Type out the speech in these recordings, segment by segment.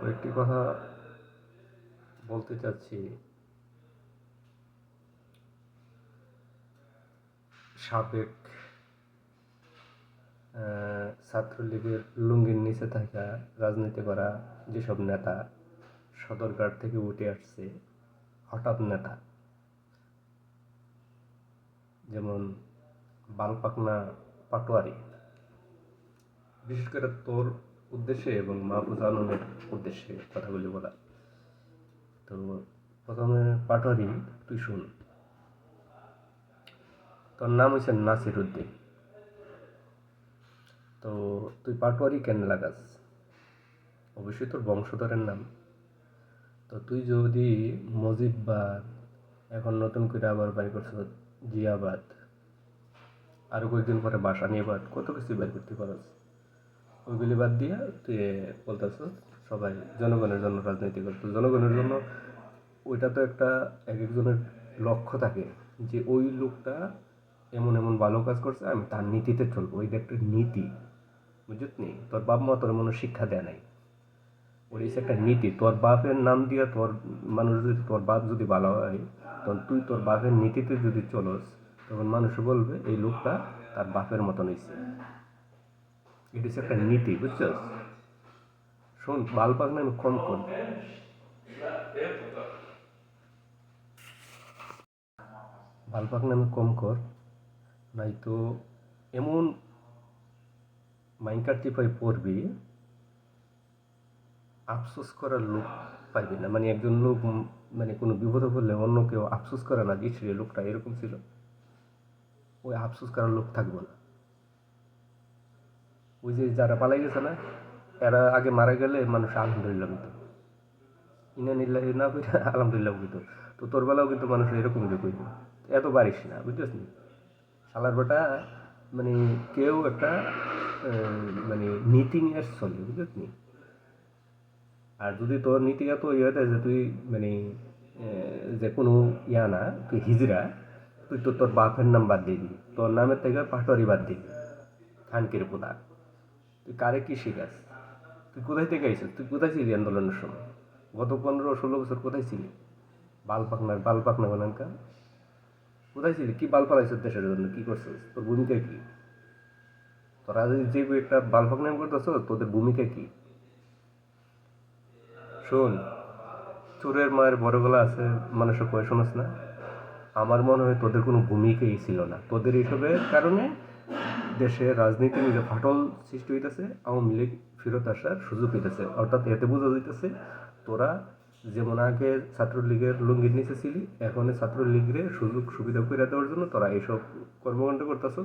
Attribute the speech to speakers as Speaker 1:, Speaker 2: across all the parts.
Speaker 1: কয়েকটি কথা বলতে চাচ্ছি। সাবেক ছাত্রলীগের লুঙ্গির নিচে থাকা রাজনীতি করা যেসব নেতা সদরঘাট থেকে উঠে আসছে, হঠাৎ নেতা। যেমন বালপাকনা পাটোয়ারি। বিশেষ করে তোর উদ্দেশ্যে এবং মাহফুজ আলমের উদ্দেশ্যে কথাগুলি বলা। তো প্রথমে পাটোয়ারি তুই শুন। তোর নাম হচ্ছে নাসির উদ্দিন। তো তুই পাটোয়ারি কেন লাগাস? অবশ্যই তোর বংশধরের নাম। তো তুই যদি মজিদবাদ এখন নতুন করে আবার বাড়ি করছ জিয়াবাদ আরও কয়েকদিন পরে বাসা নিয়ে বাদ, কত কিছু বের করতে পারস। ওইগুলি বাদ দিয়ে তুই বলতেছ, সবাই জনগণের জন্য রাজনীতি করতো। জনগণের জন্য ওইটা তো একটা এক একজনের লক্ষ্য থাকে যে ওই লোকটা এমন এমন ভালো কাজ করছে, আমি তার নীতিতে চলবো। ওইটা একটা নীতি, বুঝলি? তোর বাপ মা তোর মনে শিক্ষা দেয় নাই। ওই হচ্ছে একটা নীতি, তোর বাপের নাম দিয়ে তোর মানুষ যদি, তোর বাপ যদি ভালো হয়, তখন তুই তোর বাপের নীতিতে যদি চলস, তখন মানুষ বলবে, এই লোকটা তার বাপের মতন হয়েছে এটা হচ্ছে একটা নীতি বুঝছস শোন, বাল পাক আমি কম কর। বাল পাক আমি কম কর নাই তো এমন মাইনকার চিপাই পড়বি, আফসোস করার লোক পাইবি না। মানে একজন লোক মানে কোনো বিপদে পড়লে অন্য কেউ আফসোস করে না যে লোকটা এরকম ছিল। ওই আফসোস করার লোক থাকব না। ওই যে যারা পালাই গেছে না, এরা আগে মারা গেলে মানুষ আলহামদুলিল্লাহ বলতো ইনা নিল্লাহি না কইরা আলহামদুলিল্লাহ বলতো তো তোর বেলাও কিন্তু মানুষ এরকম যে কইব এত বাড়িস না বুঝছিস নি? শালার বেটা মানে কেউ একটা মানে নীতি নিয়ে চলে বুঝছিস নি? আর যদি তোর নীতি এত ইয়ে যে তুই মানে যে কোনো ইয়া না, তুই হিজরা, তুই তো তোর বাপের নাম বাদ দিবি। তোর নামের থেকে পাটোয়ারি বাদ দিবি। খানকির পোদা। তুই কারে কি শিখাস? তুই কোথায় থেকে আইছিস? তুই কোথায় ছিলি আন্দোলনের সময়? গত পনেরো ষোলো বছর কোথায় ছিলি? বাল পাকনা বাল পাকনা বলেনকা কোথায় ছিলি? কি বাল পালাইছিস দেশের জন্য? কি করছিস? তোর ভূমিকা কি? তোরা যদি যে একটা বাল পাকনা করতেছ, তোদের ভূমিকা কি? শোন, চোরের মায়ের বড় গলা আছে মানুষের কয়ে, শোনাস না? আমার মনে হয় তোদের কোনো ভূমিকাই ছিল না। তোদের এইসবের কারণে দেশে রাজনীতি যে ফাটল সৃষ্টি হইতেছে, আওয়ামী লীগ ফেরত আসার সুযোগ হইতেছে। অর্থাৎ এতে বোঝা যাইতেছে, তোরা যেমন আগে ছাত্রলীগের লুঙ্গির নিচে ছিলি, এখন ছাত্রলীগের সুযোগ সুবিধা করে দেওয়ার জন্য তোরা এইসব কর্মকাণ্ড করতেছ,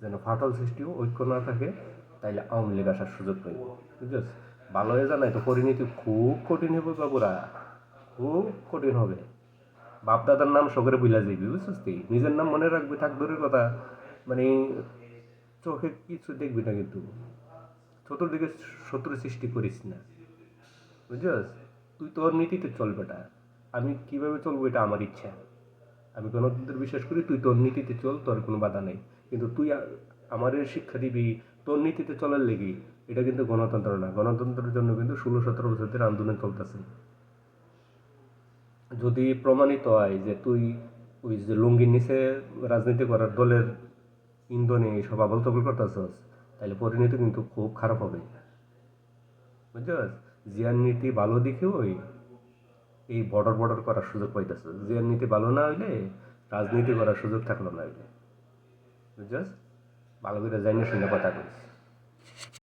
Speaker 1: যেন ফাটল সৃষ্টিও ঐক্য না থাকে, তাইলে আওয়ামী লীগ আসার সুযোগ পাইব। বুঝছিস? ভালো হয়ে জানাই তো, পরিণতি খুব কঠিন হবে বাবুরা খুব কঠিন হবে। বাপ দাদার নাম সকলে বুঝলা যাবি বুঝছিস নিজের নাম মনে রাখবি, থাক দূরের কথা। মানে চোখে কিছু দেখবি না কিন্তু। চতুর্দিকে শত্রু সৃষ্টি করিস না। বুঝছিস? তুই তোর নীতিতে চল বেটা। আমি কীভাবে চলবো এটা আমার ইচ্ছা। আমি গণতন্ত্র বিশ্বাস করি, তুই তোর নীতিতে চল, তোর কোনো বাধা নেই। কিন্তু তুই আ- আমাদের শিক্ষা দিবি, তোর নীতিতে চলার লেগে, এটা কিন্তু গণতন্ত্র না। গণতন্ত্রের জন্য কিন্তু ষোলো সতেরো বছর ধরে আন্দোলন চলতেছে। যদি প্রমাণিত হয় যে তুই ওই যে লুঙ্গির নিচে রাজনীতি করার দলের ইন্ধনে এইসব আবল তবল করতেছস তাহলে পরিণতি কিন্তু খুব খারাপ হবে। বুঝছস? জিয়ার নীতি ভালো দিকে ওই, এই বর্ডার বর্ডার করার সুযোগ পাইতেছ জিয়ার নীতি ভালো না হইলে রাজনীতি করার সুযোগ থাকল না হইলে। বুঝছস? ভালো করে জানিয়ে শুনে কথা কইস।